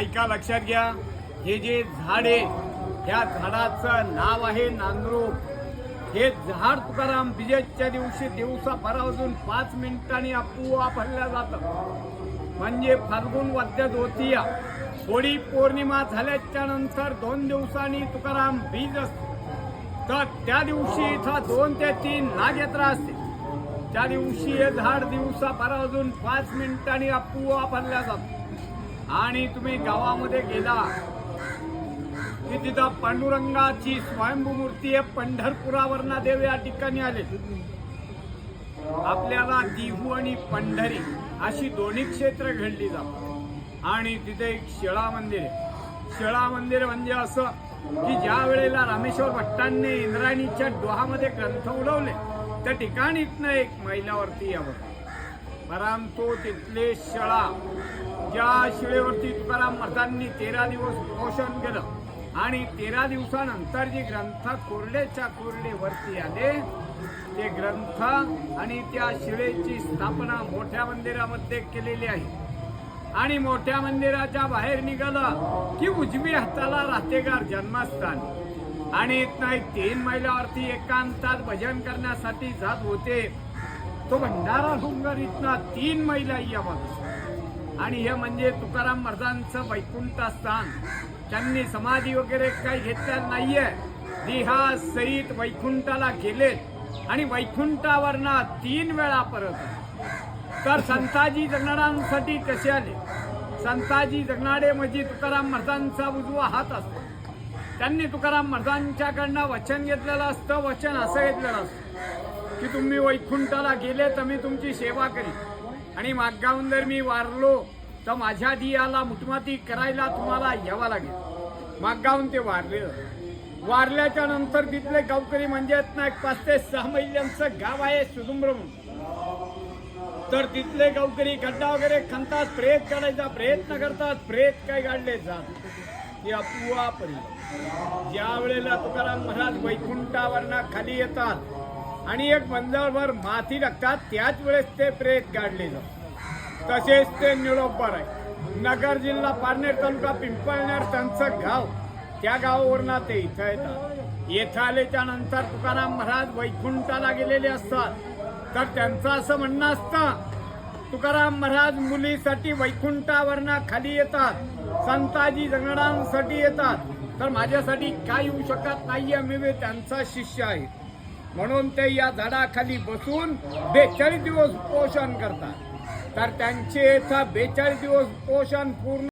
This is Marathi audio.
ऐका लक्षात घ्या. हे जे झाड आहे त्या झाडाचं नाव आहे नांद्रूप. हे झाड तुकाराम विजयच्या दिवशी दिवसा बारा पाच मिनिटांनी आपोआप हल्ल्या जातं. म्हणजे फाल्गुन वद्य द्वितीया होळी पौर्णिमा झाल्याच्यानंतर दोन दिवसांनी तुकाराम बीज असते. तर त्या दिवशी इथं दोन ते तीन नागयात्रा असते. त्या दिवशी हे झाड दिवसा बारा पाच मिनिटांनी आपोआप हल्ल्या जातं. आणि तुम्ही गावामध्ये गेला की तिथं पांडुरंगाची स्वयंभू मूर्ती आहे पंढरपुरावरना देव या ठिकाणी आले. आपल्याला दिहू आणि पंढरी अशी दोन्ही क्षेत्र घडली जातात. आणि तिथे एक शिळा मंदिर आहे. शिळा मंदिर म्हणजे असं की ज्या वेळेला रामेश्वर भट्टांनी इंद्रायणीच्या डोहामध्ये ग्रंथ उडवले त्या ठिकाणीतनं एक महिलावरती यावं. परंतु तिथले शाळा ज्या शिळेवरती तुकाराम महाराजांनी तेरा दिवस पोषण केलं आणि तेरा दिवसानंतर जे ग्रंथ कोरडेच्या कोरडेवरती आले ते ग्रंथ आणि त्या शिळेची स्थापना मोठ्या मंदिरामध्ये केलेली आहे. आणि मोठ्या मंदिराच्या बाहेर निघालं की उजवी हाताला राहतेगार जन्मस्थान. आणि नाही तीन मैलावरती एकांतात भजन करण्यासाठी जात होते. तो भंडारा डोंगर इथनं तीन महिला यावं आणि हे म्हणजे तुकाराम महाराजांचं वैकुंठ स्थान त्यांनी समाधी वगैरे काही घेतल्या नाहीये. देहा सहित वैकुंठाला गेलेत. आणि वैकुंठावरना तीन वेळा परत तर संताजी जगणाऱ्यांसाठी कसे आले? संताजी जगणाडे म्हणजे तुकाराम महाराजांचा उजवा हात असतो. त्यांनी तुकाराम महाराजांच्याकडनं वचन घेतलेलं असतं वचन असं घेतलेलं असतं. की तुम्ही वैकुंठाला गेले तर मी तुमची सेवा करीन. आणि मागगावून जर मी वारलो तर माझ्या दियाला मुठमाती करायला तुम्हाला यावं लागेल. मागाहून ते वारले. वारल्याच्या नंतर तिथले गावकरी म्हणजे आहेत ना एक पाच ते सहा महिन्यांचं गाव आहे सुदुंबर म्हणून. तर तिथले गावकरी गड्डा वगैरे खणतात प्रेत काढायचा प्रयत्न करतात प्रेत काय काढले जात ही अपुवा परी ज्या वेळेला तुकाराम महाराज वैकुंठावरना खाली येतात आणि एक मंजळभर माती टाकतात त्याच वेळेस ते प्रेत काढले जातात. तसेच ते निळोबर आहे. नगर जिल्हा पारनेर तालुका पिंपळनेर त्यांचं गाव. त्या गावावरनं ते इथं येतात. येथं आल्याच्यानंतर तुकाराम महाराज वैकुंठाला गेलेले असतात. तर त्यांचं असं म्हणणं असतं तुकाराम महाराज मुलीसाठी वैकुंठावरनं खाली येतात. संताजी जगणांसाठी येतात. तर माझ्यासाठी काय येऊ शकत नाहीये मी त्यांचा शिष्य आहे. म्हणून ते या झाडाखाली बसून बेचाळीस दिवस पोषण करतात. तर त्यांचे बेचाळीस दिवस पोषण पूर्ण